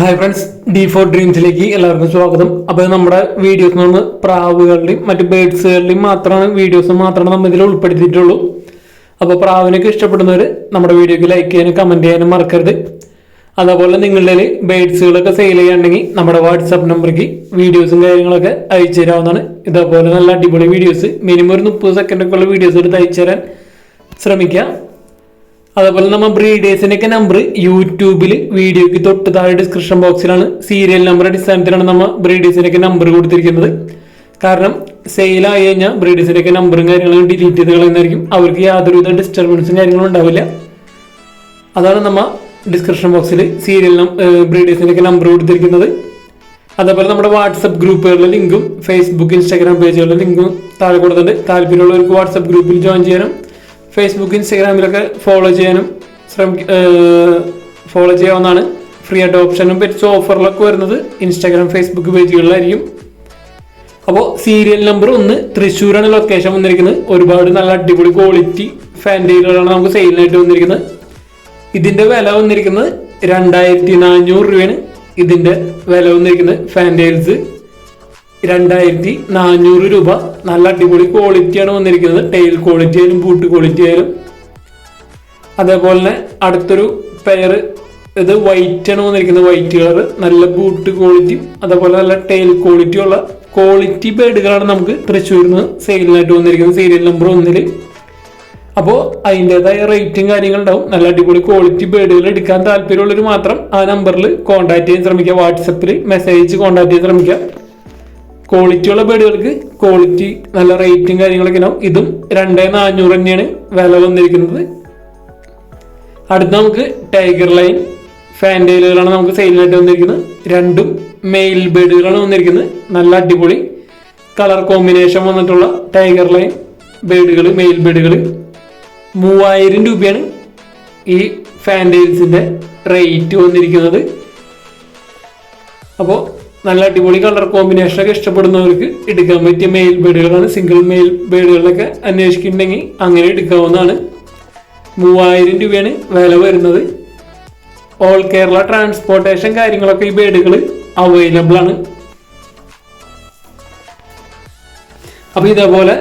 Hi friends D four ഡ്രീംസിലേക്ക് എല്ലാവർക്കും സ്വാഗതം. അപ്പോൾ നമ്മുടെ വീഡിയോസ് നമ്മൾ പ്രാവുകളുടെയും മറ്റ് ബേഡ്സുകളുടെയും മാത്രമാണ് വീഡിയോസ് മാത്രമാണ് നമ്മൾ ഇതിൽ ഉൾപ്പെടുത്തിയിട്ടുള്ളൂ. അപ്പോൾ പ്രാവിനൊക്കെ ഇഷ്ടപ്പെടുന്നവർ നമ്മുടെ വീഡിയോക്ക് ലൈക്ക് ചെയ്യാനും കമന്റ് ചെയ്യാനും മറക്കരുത്. അതേപോലെ നിങ്ങളുടെ ബേഡ്സുകളൊക്കെ സെയിൽ ചെയ്യാനുണ്ടെങ്കിൽ നമ്മുടെ വാട്സാപ്പ് നമ്പർക്ക് വീഡിയോസും കാര്യങ്ങളൊക്കെ അയച്ചു തരാവുന്നതാണ്. ഇതേപോലെ നല്ല അടിപൊളി വീഡിയോസ് മിനിമം ഒരു മുപ്പത് സെക്കൻഡൊക്കെ ഉള്ള വീഡിയോസ് എടുത്ത് അയച്ചു തരാൻ ശ്രമിക്കുക. അതേപോലെ നമ്മൾ ബ്രീഡേഴ്സിനൊക്കെ നമ്പർ യൂട്യൂബിൽ വീഡിയോക്ക് തൊട്ട് താഴെ ഡിസ്ക്രിപ്ഷൻ ബോക്സിലാണ് സീരിയൽ നമ്പർ അടിസ്ഥാനത്തിലാണ് നമ്മൾ ബ്രീഡേഴ്സിനൊക്കെ നമ്പർ കൊടുത്തിരിക്കുന്നത്. കാരണം സെയിൽ ആയി കഴിഞ്ഞാൽ ബ്രീഡേഴ്സിന്റെയൊക്കെ നമ്പറും കാര്യങ്ങളും ഡിലീറ്റ് ചെയ്ത് കളയുന്നതായിരിക്കും. അവർക്ക് യാതൊരുവിധ ഡിസ്റ്റർബൻസും കാര്യങ്ങളും ഉണ്ടാവില്ല. അതാണ് നമ്മൾ ഡിസ്ക്രിപ്ഷൻ ബോക്സിൽ സീരിയൽ ബ്രീഡേഴ്സിന്റെയൊക്കെ നമ്പർ കൊടുത്തിരിക്കുന്നത്. അതേപോലെ നമ്മുടെ വാട്സപ്പ് ഗ്രൂപ്പുകളുടെ ലിങ്കും ഫേസ്ബുക്ക് ഇൻസ്റ്റാഗ്രാം പേജുകളുടെ ലിങ്കും താഴെ കൊടുത്തിട്ടുണ്ട്. താല്പര്യമുള്ളവർക്ക് വാട്സപ്പ് ഗ്രൂപ്പിൽ ജോയിൻ ചെയ്യാനും ഫേസ്ബുക്ക് ഇൻസ്റ്റഗ്രാമിലൊക്കെ ഫോളോ ചെയ്യാനും ശ്രമിക്ക ഫോളോ ചെയ്യാവുന്നതാണ്. ഫ്രീ ആയിട്ട് ഓപ്ഷനും പറ്റിച്ച ഓഫറിലൊക്കെ വരുന്നത് ഇൻസ്റ്റാഗ്രാം ഫേസ്ബുക്ക് പേജുകളിലായിരിക്കും. അപ്പോൾ സീരിയൽ നമ്പർ ഒന്ന് തൃശ്ശൂരാണ് ലൊക്കേഷൻ വന്നിരിക്കുന്നത്. ഒരുപാട് നല്ല അടിപൊളി ക്വാളിറ്റി ഫാന്റൈലുകളാണ് നമുക്ക് സെയിലിനായിട്ട് വന്നിരിക്കുന്നത്. ഇതിന്റെ വില വന്നിരിക്കുന്നത് രണ്ടായിരത്തി നാനൂറ് രൂപയാണ്. ഇതിന്റെ വില വന്നിരിക്കുന്നത് ഫാന്റൈൽസ് രണ്ടായിരത്തി നാനൂറ് രൂപ. നല്ല അടിപൊളി ക്വാളിറ്റിയാണ് വന്നിരിക്കുന്നത്. ടെയിൽ ക്വാളിറ്റി ആയാലും ബൂട്ട് ക്വാളിറ്റി ആയാലും. അതേപോലെ തന്നെ അടുത്തൊരു പെയർ ഇത് വൈറ്റ് ആണ് വന്നിരിക്കുന്നത്. വൈറ്റ് കളർ നല്ല ബൂട്ട് ക്വാളിറ്റിയും അതേപോലെ നല്ല ടെയിൽ ക്വാളിറ്റി ഉള്ള ക്വാളിറ്റി ബേഡുകളാണ് നമുക്ക് തൃശ്ശൂരിൽ നിന്ന് സെയിലിനായിട്ട് വന്നിരിക്കുന്നത്. സീരിയൽ നമ്പർ ഒന്നിൽ. അപ്പോൾ അതിന്റെതായ റേറ്റും കാര്യങ്ങളുണ്ടാവും. നല്ല അടിപൊളി ക്വാളിറ്റി ബേഡുകൾ എടുക്കാൻ താല്പര്യമുള്ളവർ മാത്രം ആ നമ്പറിൽ കോൺടാക്ട് ചെയ്യാൻ ശ്രമിക്കുക. വാട്സപ്പിൽ മെസ്സേജ് കോൺടാക്ട് ചെയ്യാൻ ശ്രമിക്കുക. ക്വാളിറ്റി ഉള്ള ബേഡുകൾക്ക് ക്വാളിറ്റി നല്ല റേറ്റും കാര്യങ്ങളൊക്കെ ഉണ്ടാവും. ഇതും രണ്ടേ നാനൂറ് തന്നെയാണ് വില വന്നിരിക്കുന്നത്. അടുത്ത നമുക്ക് ടൈഗർ ലൈൻ ഫാന്റൈലുകളാണ് നമുക്ക് സെയിലിനായിട്ട് വന്നിരിക്കുന്നത്. രണ്ടും മെയിൽ ബേഡുകളാണ് വന്നിരിക്കുന്നത്. നല്ല അടിപൊളി കളർ കോമ്പിനേഷൻ വന്നിട്ടുള്ള ടൈഗർ ലൈൻ ബേഡുകൾ മെയിൽ ബേഡുകൾ മൂവായിരം രൂപയാണ് ഈ ഫാന്റൈൽസിന്റെ റേറ്റ് വന്നിരിക്കുന്നത്. അപ്പോൾ നല്ല അടിപൊളി കളർ കോമ്പിനേഷൻ ഒക്കെ ഇഷ്ടപ്പെടുന്നവർക്ക് എടുക്കാൻ പറ്റിയ മെയിൽ ബേഡുകളാണ് സിംഗിൾ മെയിൽ ബേഡുകളിലൊക്കെ അന്വേഷിക്കുന്നുണ്ടെങ്കിൽ അങ്ങനെ എടുക്കാവുന്നതാണ്. മൂവായിരം രൂപയാണ് വില വരുന്നത്. ഓൾ കേരള ട്രാൻസ്പോർട്ടേഷൻ കാര്യങ്ങളൊക്കെ ഈ ബേഡുകൾ അവൈലബിൾ ആണ്. അപ്പൊ ഇതേപോലെ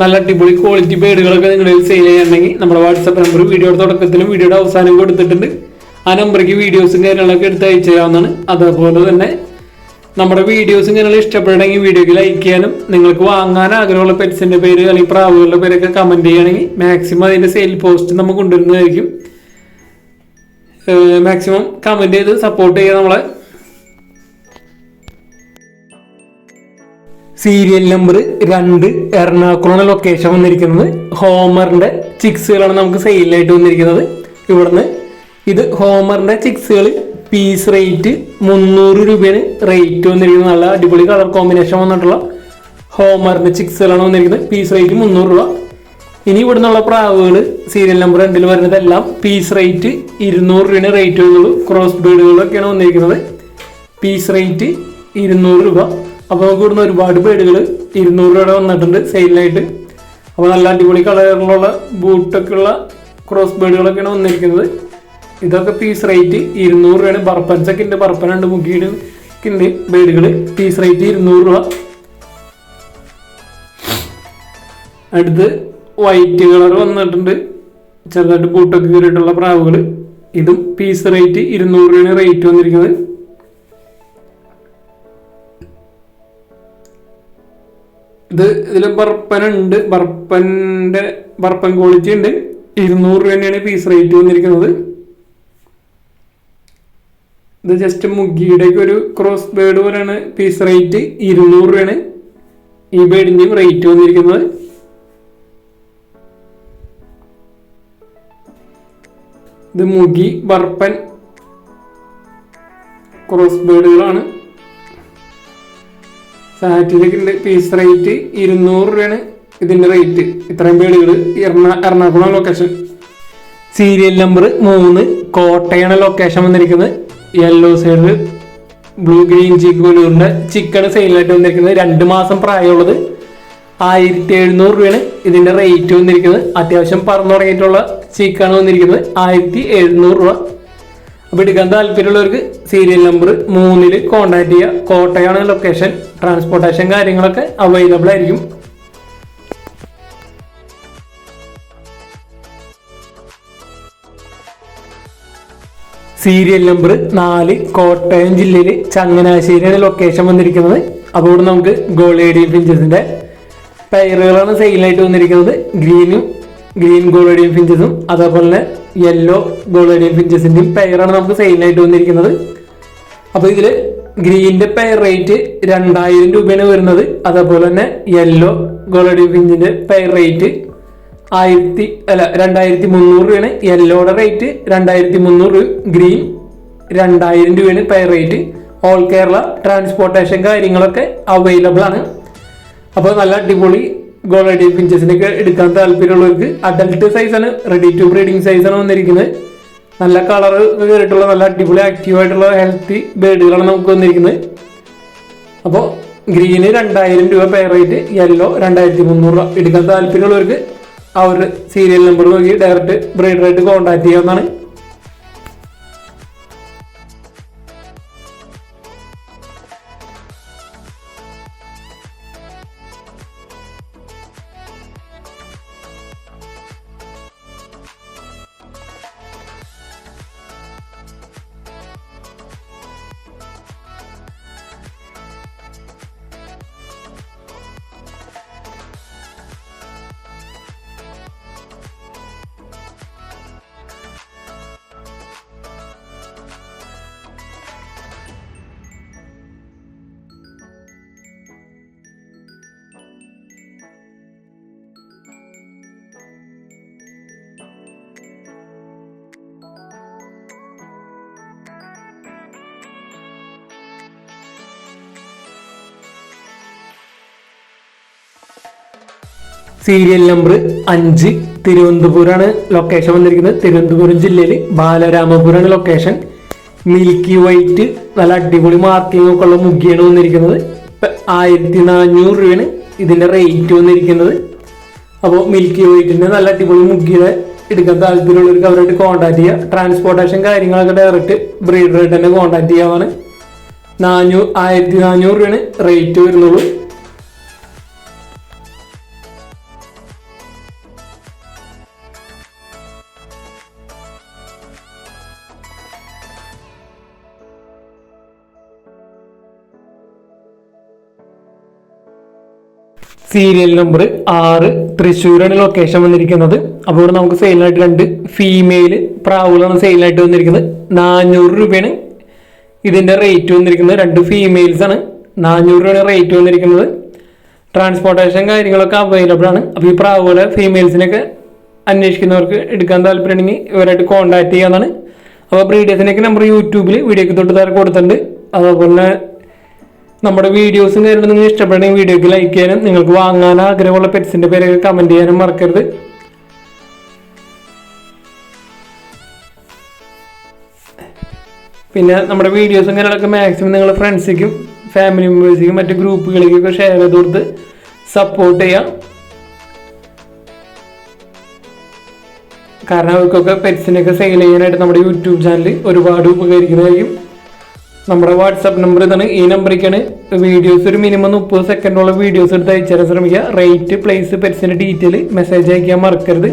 നല്ല അടിപൊളി ക്വാളിറ്റി ബേഡുകളൊക്കെ നിങ്ങളിൽ സെയിൽ ചെയ്യാനുണ്ടെങ്കിൽ നമ്മുടെ വാട്സാപ്പ് നമ്പർ വീഡിയോയുടെ തുടക്കത്തിലും വീഡിയോയുടെ അവസാനം കൊടുത്തിട്ടുണ്ട്. ആ നമ്പറേക്ക് വീഡിയോസും കാര്യങ്ങളൊക്കെ എടുത്ത് അയച്ചു തരാവുന്നതാണ്. അതേപോലെ തന്നെ നമ്മുടെ വീഡിയോസ് നിങ്ങൾ ഇഷ്ടപ്പെടണമെങ്കിൽ വീഡിയോക്ക് ലൈക്ക് ചെയ്യാനും നിങ്ങൾക്ക് വാങ്ങാൻ ആഗ്രഹമുള്ള പെറ്റ്സിന്റെ പേര് അല്ലെങ്കിൽ പ്രാവുകളുടെ പേരൊക്കെ കമന്റ് ചെയ്യുകയാണെങ്കിൽ മാക്സിമം അതിന്റെ സെയിൽ പോസ്റ്റ് നമ്മൾ കൊണ്ടുവരുന്നതായിരിക്കും. മാക്സിമം കമന്റ് ചെയ്ത് സപ്പോർട്ട് ചെയ്യുക നമ്മളെ. സീരിയൽ നമ്പർ രണ്ട് എറണാകുളം ലൊക്കേഷൻ വന്നിരിക്കുന്നത്. ഹോമറിന്റെ ചിക്സുകളാണ് നമുക്ക് സെയിലായിട്ട് വന്നിരിക്കുന്നത്. ഇവിടുന്ന് ഇത് ഹോമറിന്റെ ചിക്സുകൾ പീസ് റേറ്റ് മുന്നൂറ് രൂപയാണ് റേറ്റ് വന്നിരിക്കുന്നത്. നല്ല അടിപൊളി കളർ കോമ്പിനേഷൻ വന്നിട്ടുള്ള ഹോമറിന്റെ ചിക്സുകളാണ് വന്നിരിക്കുന്നത്. പീസ് റേറ്റ് മുന്നൂറ് രൂപ. ഇനി ഇവിടെ നിന്നുള്ള പ്രാവുകൾ സീരിയൽ നമ്പർ രണ്ടിൽ വരുന്നതെല്ലാം പീസ് റേറ്റ് ഇരുന്നൂറ് രൂപയാണ് റേറ്റ് വരുന്നുള്ളൂ ക്രോസ് ബേഡുകളൊക്കെയാണ് വന്നിരിക്കുന്നത്. പീസ് റേറ്റ് ഇരുന്നൂറ് രൂപ. അപ്പോൾ നമുക്ക് ഇവിടുന്ന് ഒരുപാട് ബേഡുകൾ ഇരുന്നൂറ് രൂപയുടെ വന്നിട്ടുണ്ട് സെയിലിനായിട്ട് അപ്പോൾ നല്ല അടിപൊളി കളറിലുള്ള ബൂട്ടൊക്കെയുള്ള ക്രോസ് ബേഡുകളൊക്കെയാണ് വന്നിരിക്കുന്നത്. ഇതൊക്കെ പീസ് റേറ്റ് ഇരുന്നൂറ് രൂപയാണ്. ബർപ്പൻസൊക്കെ ഉണ്ട്. ബർപ്പൻ ഉണ്ട് മുക്കിയിട്ട് ഉണ്ട് ബേഡുകൾ പീസ് റേറ്റ് ഇരുന്നൂറ് രൂപ. അടുത്ത് വൈറ്റ് കളർ വന്നിട്ടുണ്ട്. ചെറുതായിട്ട് ബൂട്ടൊക്കെ കയറിയിട്ടുള്ള പ്രാവുകൾ ഇതും പീസ് റേറ്റ് ഇരുന്നൂറ് രൂപയാണ് റേറ്റ് വന്നിരിക്കുന്നത്. ഇത് ഇതിൽ ബർപ്പൻ ഉണ്ട്. ബർപ്പന്റെ ബർപ്പൻ ക്വാളിറ്റി ഉണ്ട്. ഇരുന്നൂറ് രൂപ തന്നെയാണ് പീസ് റേറ്റ് വന്നിരിക്കുന്നത്. ഇത് ജസ്റ്റ് മുഗിയുടെയൊക്കെ ഒരു ക്രോസ് ബേർഡ് പോലെയാണ്. പീസ് റേറ്റ് ഇരുന്നൂറ് രൂപയാണ്. ഈ ബേഡിന്റെയും റേറ്റ് വന്നിരിക്കുന്നത്. ഇത് മുഗി ബർപ്പൻ ക്രോസ് ബേഡുകളാണ് സാറ്റിലൊക്കെ പീസ് റേറ്റ് ഇരുന്നൂറ് രൂപയാണ് ഇതിന്റെ റേറ്റ് ഇത്രയും ബേഡുകൾ എറണാകുളം ലൊക്കേഷൻ സീരിയൽ നമ്പർ മൂന്ന്. കോട്ടയാണ് ലൊക്കേഷൻ വന്നിരിക്കുന്നത്. യെല്ലോ സൈഡ് ബ്ലൂ ഗ്രീൻ ചിക്കുലൂറിന്റെ ചിക്കൻ സെയിലായിട്ട് വന്നിരിക്കുന്നത് രണ്ട് മാസം പ്രായമുള്ളത്. ആയിരത്തി എഴുന്നൂറ് രൂപയാണ് ഇതിന്റെ റേറ്റ് വന്നിരിക്കുന്നത്. അത്യാവശ്യം പറന്നു തുടങ്ങിയിട്ടുള്ള ചിക്കാണ് വന്നിരിക്കുന്നത്. ആയിരത്തി എഴുന്നൂറ് രൂപ. അപ്പോൾ എടുക്കാൻ താല്പര്യമുള്ളവർക്ക് സീരിയൽ നമ്പർ മൂന്നിൽ കോൺടാക്ട് ചെയ്യുക കോട്ടയാണ് ലൊക്കേഷൻ ട്രാൻസ്പോർട്ടേഷൻ കാര്യങ്ങളൊക്കെ അവൈലബിൾ ആയിരിക്കും. സീരിയൽ നമ്പർ നാല് കോട്ടയം ജില്ലയിൽ ചങ്ങനാശ്ശേരിയാണ് ലൊക്കേഷൻ വന്നിരിക്കുന്നത്. അപ്പോൾ ഇവിടെ നമുക്ക് ഗോളേഡിയം ഫിഞ്ചസിന്റെ പെയറുകളാണ് സെയിലായിട്ട് വന്നിരിക്കുന്നത്. ഗ്രീനും ഗ്രീൻ ഗോളേഡിയം ഫിഞ്ചസും അതേപോലെ തന്നെ യെല്ലോ ഗോളേഡിയം ഫിഞ്ചസിന്റെയും പെയറാണ് നമുക്ക് സെയിലായിട്ട് വന്നിരിക്കുന്നത്. അപ്പോൾ ഇതിൽ ഗ്രീനിന്റെ പെയർ റേറ്റ് രണ്ടായിരം രൂപയാണ് വരുന്നത്. അതേപോലെ തന്നെ യെല്ലോ ഗോളേഡിയം ഫിഞ്ചിന്റെ പെയർ റേറ്റ് ആയിരത്തി അല്ല രണ്ടായിരത്തി മുന്നൂറ് രൂപയാണ് യെല്ലോയുടെ റേറ്റ് രണ്ടായിരത്തി മുന്നൂറ് ഗ്രീൻ രണ്ടായിരം രൂപയാണ് pair rate all Kerala transportation കാര്യങ്ങളൊക്കെ അവൈലബിൾ ആണ്. അപ്പോൾ നല്ല അടിപൊളി ഗോൾഡ് പിഞ്ചസിനൊക്കെ എടുക്കാൻ താല്പര്യമുള്ളവർക്ക് അഡൽട്ട് സൈസാണ് റെഡി ടു ബ്രീഡിങ് സൈസാണ് വന്നിരിക്കുന്നത്. നല്ല കളർ കയറിയിട്ടുള്ള നല്ല അടിപൊളി ആക്റ്റീവ് ആയിട്ടുള്ള ഹെൽത്തി ബേഡുകളാണ് നമുക്ക് വന്നിരിക്കുന്നത്. അപ്പോൾ ഗ്രീന് രണ്ടായിരം രൂപ പെയർ റേറ്റ് യെല്ലോ രണ്ടായിരത്തി മുന്നൂറ് രൂപ എടുക്കാൻ താല്പര്യമുള്ളവർക്ക് ആ ഒരു സീരിയൽ നമ്പർ നോക്കി ഡയറക്റ്റ് ബ്രീഡറായിട്ട് കോൺടാക്ട് ചെയ്യാവുന്നതാണ്. സീരിയൽ നമ്പർ അഞ്ച് തിരുവനന്തപുരമാണ് ലൊക്കേഷൻ വന്നിരിക്കുന്നത്. തിരുവനന്തപുരം ജില്ലയിൽ ബാലരാമപുരമാണ് ലൊക്കേഷൻ മിൽക്കി വൈറ്റ് നല്ല അടിപൊളി മാർക്കിംഗ് ഒക്കെ ഉള്ള മുഖിയാണ് വന്നിരിക്കുന്നത്. ആയിരത്തി നാനൂറ് രൂപയാണ് ഇതിന്റെ റേറ്റ് വന്നിരിക്കുന്നത്. അപ്പോൾ മിൽക്കി വൈറ്റിന്റെ നല്ല അടിപൊളി മുഖിയുടെ എടുക്കാൻ താല്പര്യമുള്ളവർക്ക് അവരായിട്ട് കോൺടാക്ട് ചെയ്യുക ട്രാൻസ്പോർട്ടേഷൻ കാര്യങ്ങളൊക്കെ ഡയറക്റ്റ് ബ്രീഡറായിട്ട് തന്നെ കോൺടാക്ട് ചെയ്യാവാണ്. നാനൂ ആയിരത്തി നാനൂറ് രൂപയാണ് റേറ്റ് വരുന്നുള്ളൂ. സീരിയൽ നമ്പർ ആറ് തൃശ്ശൂരാണ് ലൊക്കേഷൻ വന്നിരിക്കുന്നത്. അപ്പോൾ ഇവിടെ നമുക്ക് സെയിലായിട്ട് രണ്ട് ഫീമെയിൽ പ്രാവുകളാണ് സെയിലായിട്ട് വന്നിരിക്കുന്നത്. നാനൂറ് രൂപയാണ് ഇതിന്റെ റേറ്റ് വന്നിരിക്കുന്നത്. രണ്ട് ഫീമെയിൽസ് ആണ് നാനൂറ് രൂപയാണ് റേറ്റ് വന്നിരിക്കുന്നത്. ട്രാൻസ്പോർട്ടേഷൻ കാര്യങ്ങളൊക്കെ അവൈലബിൾ ആണ്. അപ്പോൾ ഈ പ്രാവുകളെ ഫീമെയിൽസിനൊക്കെ അന്വേഷിക്കുന്നവർക്ക് എടുക്കാൻ താല്പര്യമുണ്ടെങ്കിൽ ഇവരായിട്ട് കോൺടാക്ട് ചെയ്യാന്നാണ് അപ്പോൾ ബ്രീഡേഴ്സിനൊക്കെ നമ്പർ യൂട്യൂബിൽ വീഡിയോക്ക് തൊട്ട് താരം കൊടുത്തിട്ടുണ്ട്. അതുപോലെ നമ്മുടെ വീഡിയോസും കാര്യങ്ങളും നിങ്ങൾ ഇഷ്ടപ്പെടുന്ന വീഡിയോക്ക് ലൈക്ക് ചെയ്യാനും നിങ്ങൾക്ക് വാങ്ങാൻ ആഗ്രഹമുള്ള പെറ്റ്സിന്റെ പേരൊക്കെ കമന്റ് ചെയ്യാനും മറക്കരുത്. പിന്നെ നമ്മുടെ വീഡിയോസും കാര്യങ്ങളൊക്കെ മാക്സിമം നിങ്ങൾ ഫ്രണ്ട്സിനും ഫാമിലി മെമ്പേഴ്സിനും മറ്റു ഗ്രൂപ്പുകളിലേക്കൊക്കെ ഷെയർ ചെയ്ത് കൊടുത്ത് സപ്പോർട്ട് ചെയ്യാം. കാരണം അവർക്കൊക്കെ പെറ്റ്സിനൊക്കെ സെയിൽ ചെയ്യാനായിട്ട് നമ്മുടെ യൂട്യൂബ് ചാനൽ ഒരുപാട് ഉപകരിക്കുന്നതായിരിക്കും. നമ്മുടെ വാട്സാപ്പ് നമ്പർ ഇതാണ്. ഈ നമ്പറിലേക്കാണ് വീഡിയോസ് ഒരു മിനിമം മുപ്പത് സെക്കൻഡോളം വീഡിയോസ് എടുത്ത് അയച്ചു തരാൻ ശ്രമിക്കുക റേറ്റ് പ്ലേസ് പെറ്റ്സിന്റെ ഡീറ്റെയിൽ മെസ്സേജ് അയക്കാൻ മറക്കരുത്.